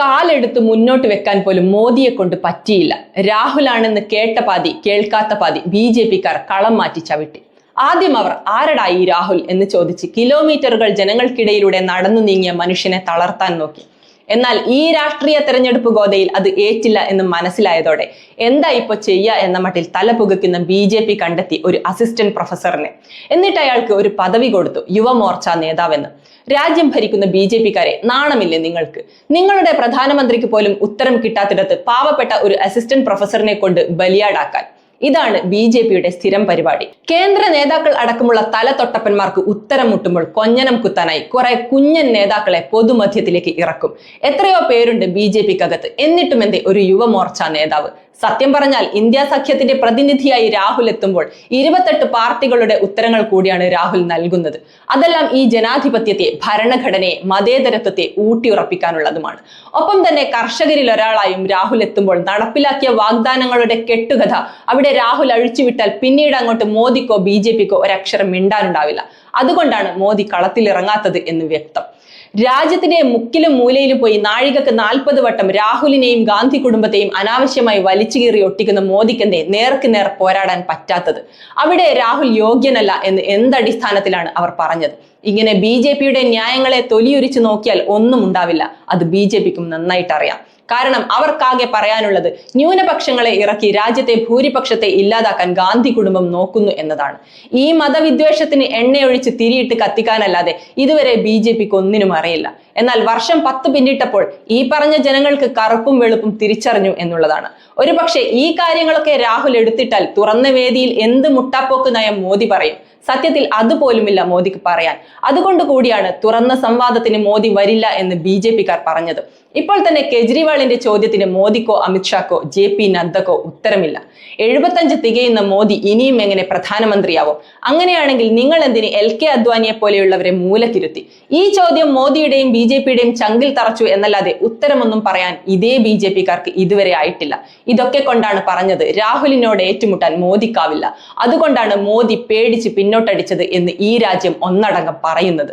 കാലെടുത്ത് മുന്നോട്ട് വെക്കാൻ പോലും മോദിയെ കൊണ്ട് പറ്റിയില്ല. രാഹുലാണെന്ന് കേട്ട പാതി കേൾക്കാത്ത പാതി ബി ജെ പിക്കാർ കളം മാറ്റി ചവിട്ടി. ആദ്യം അവർ ആരടാ ഈ രാഹുൽ എന്ന് ചോദിച്ച് കിലോമീറ്ററുകൾ ജനങ്ങൾക്കിടയിലൂടെ നടന്നു നീങ്ങിയ മനുഷ്യനെ തളർത്താൻ നോക്കി. എന്നാൽ ഈ രാഷ്ട്രീയ തെരഞ്ഞെടുപ്പ് ഗോതയിൽ അത് ഏറ്റില്ല എന്ന് മനസ്സിലായതോടെ എന്താ ഇപ്പൊ ചെയ്യുക എന്ന മട്ടിൽ തല പുകയ്ക്കുന്ന ബി ജെ പി കണ്ടെത്തി ഒരു അസിസ്റ്റന്റ് പ്രൊഫസറിനെ എന്നിട്ട് അയാൾക്ക് ഒരു പദവി കൊടുത്തു യുവമോർച്ച നേതാവെന്ന്. രാജ്യം ഭരിക്കുന്ന ബി ജെ പിക്കാരെ നാണമില്ലേ നിങ്ങൾക്ക്? നിങ്ങളുടെ പ്രധാനമന്ത്രിക്ക് പോലും ഉത്തരം കിട്ടാത്തിടത്ത് പാവപ്പെട്ട ഒരു അസിസ്റ്റന്റ് പ്രൊഫസറിനെ കൊണ്ട് ബലിയാടാക്കാൻ. ഇതാണ് ബി ജെ പിയുടെ സ്ഥിരം പരിപാടി. കേന്ദ്ര നേതാക്കൾ അടക്കമുള്ള തലതൊട്ടപ്പന്മാർക്ക് ഉത്തരം മുട്ടുമ്പോൾ കൊഞ്ഞനം കുത്താനായി കുറെ കുഞ്ഞൻ നേതാക്കളെ പൊതുമധ്യത്തിലേക്ക് ഇറക്കും. എത്രയോ പേരുണ്ട് ബി ജെ പിക്കകത്ത്. എന്നിട്ടും എന്തേ ഒരു യുവമോർച്ച നേതാവ്. സത്യം പറഞ്ഞാൽ ഇന്ത്യ സഖ്യത്തിന്റെ പ്രതിനിധിയായി രാഹുൽ എത്തുമ്പോൾ ഇരുപത്തെട്ട് പാർട്ടികളുടെ ഉത്തരങ്ങൾ കൂടിയാണ് രാഹുൽ നൽകുന്നത്. അതെല്ലാം ഈ ജനാധിപത്യത്തെ ഭരണഘടനയെ മതേതരത്വത്തെ ഊട്ടിയുറപ്പിക്കാനുള്ളതുമാണ്. ഒപ്പം തന്നെ കർഷകരിൽ ഒരാളായും രാഹുൽ എത്തുമ്പോൾ നടപ്പിലാക്കിയ വാഗ്ദാനങ്ങളുടെ കെട്ടുകഥ അവിടെ രാഹുൽ അഴിച്ചുവിട്ടാൽ പിന്നീട് അങ്ങോട്ട് മോദിക്കോ ബി ജെ പിക്കോ ഒരക്ഷരം മിണ്ടാനുണ്ടാവില്ല. അതുകൊണ്ടാണ് മോദി കളത്തിലിറങ്ങാത്തത് എന്ന് വ്യക്തം. രാജ്യത്തിന്റെ മുക്കിലും മൂലയിലും പോയി നാഴികക്ക് നാൽപ്പത് വട്ടം രാഹുലിനെയും ഗാന്ധി കുടുംബത്തെയും അനാവശ്യമായി വലിച്ചു കീറി ഒട്ടിക്കുന്ന മോദിക്കെന്തേ നേർക്ക് നേർ പോരാടാൻ പറ്റാത്തത്. അവിടെ രാഹുൽ യോഗ്യനല്ല എന്ന് എന്തടിസ്ഥാനത്തിലാണ് അവർ പറഞ്ഞത്. ഇങ്ങനെ ബി ജെ പിയുടെ ന്യായങ്ങളെ തൊലിയൊരിച്ചു നോക്കിയാൽ ഒന്നും ഉണ്ടാവില്ല. അത് ബി ജെ പിക്കും നന്നായിട്ട് അറിയാം കാരണം അവർക്കാകെ പറയാനുള്ളത് ന്യൂനപക്ഷങ്ങളെ ഇറക്കി രാജ്യത്തെ ഭൂരിപക്ഷത്തെ ഇല്ലാതാക്കാൻ ഗാന്ധി കുടുംബം നോക്കുന്നു എന്നതാണ്. ഈ മതവിദ്വേഷത്തിന് എണ്ണയൊഴിച്ച് തിരിയിട്ട് കത്തിക്കാനല്ലാതെ ഇതുവരെ ബി ജെ പിക്ക് ഒന്നിനും അറിയില്ല. എന്നാൽ വർഷം പത്ത് പിന്നിട്ടപ്പോൾ ഈ പറഞ്ഞ ജനങ്ങൾക്ക് കറുപ്പും വെളുപ്പും തിരിച്ചറിഞ്ഞു എന്നുള്ളതാണ്. ഒരുപക്ഷെ ഈ കാര്യങ്ങളൊക്കെ രാഹുൽ എടുത്തിട്ടാൽ തുറന്ന വേദിയിൽ എന്ത് മുട്ടാപ്പോക്ക് നയം മോദി പറയും. സത്യത്തിൽ അതുപോലുമില്ല മോദിക്ക് പറയാൻ. അതുകൊണ്ട് കൂടിയാണ് തുറന്ന സംവാദത്തിന് മോദി വരില്ല എന്ന് ബി ജെ പിക്കാർ പറഞ്ഞത്. ഇപ്പോൾ തന്നെ കെജ്രിവാളിന്റെ ചോദ്യത്തിന് മോദിക്കോ അമിത്ഷാക്കോ ജെ പി നദ്ദക്കോ ഉത്തരമില്ല. എഴുപത്തഞ്ച് തികയുന്ന മോദി ഇനിയും എങ്ങനെ പ്രധാനമന്ത്രിയാവും? അങ്ങനെയാണെങ്കിൽ നിങ്ങൾ എന്തിന് എൽ കെ അദ്വാനിയെ പോലെയുള്ളവരെ മൂലക്കിരുത്തി? ഈ ചോദ്യം മോദിയുടെയും ബി ജെ പിയുടെയും ചങ്കിൽ തറച്ചു എന്നല്ലാതെ ഉത്തരമൊന്നും പറയാൻ ഇതേ ബി ജെ പിക്കാർക്ക് ഇതുവരെ ആയിട്ടില്ല. ഇതൊക്കെ കൊണ്ടാണ് പറഞ്ഞത് രാഹുലിനോട് ഏറ്റുമുട്ടാൻ മോദിക്കാവില്ല. അതുകൊണ്ടാണ് മോദി പേടിച്ച് പിന്നോട്ടടിച്ചത് എന്ന് ഈ രാജ്യം ഒന്നടങ്കം പറയുന്നത്.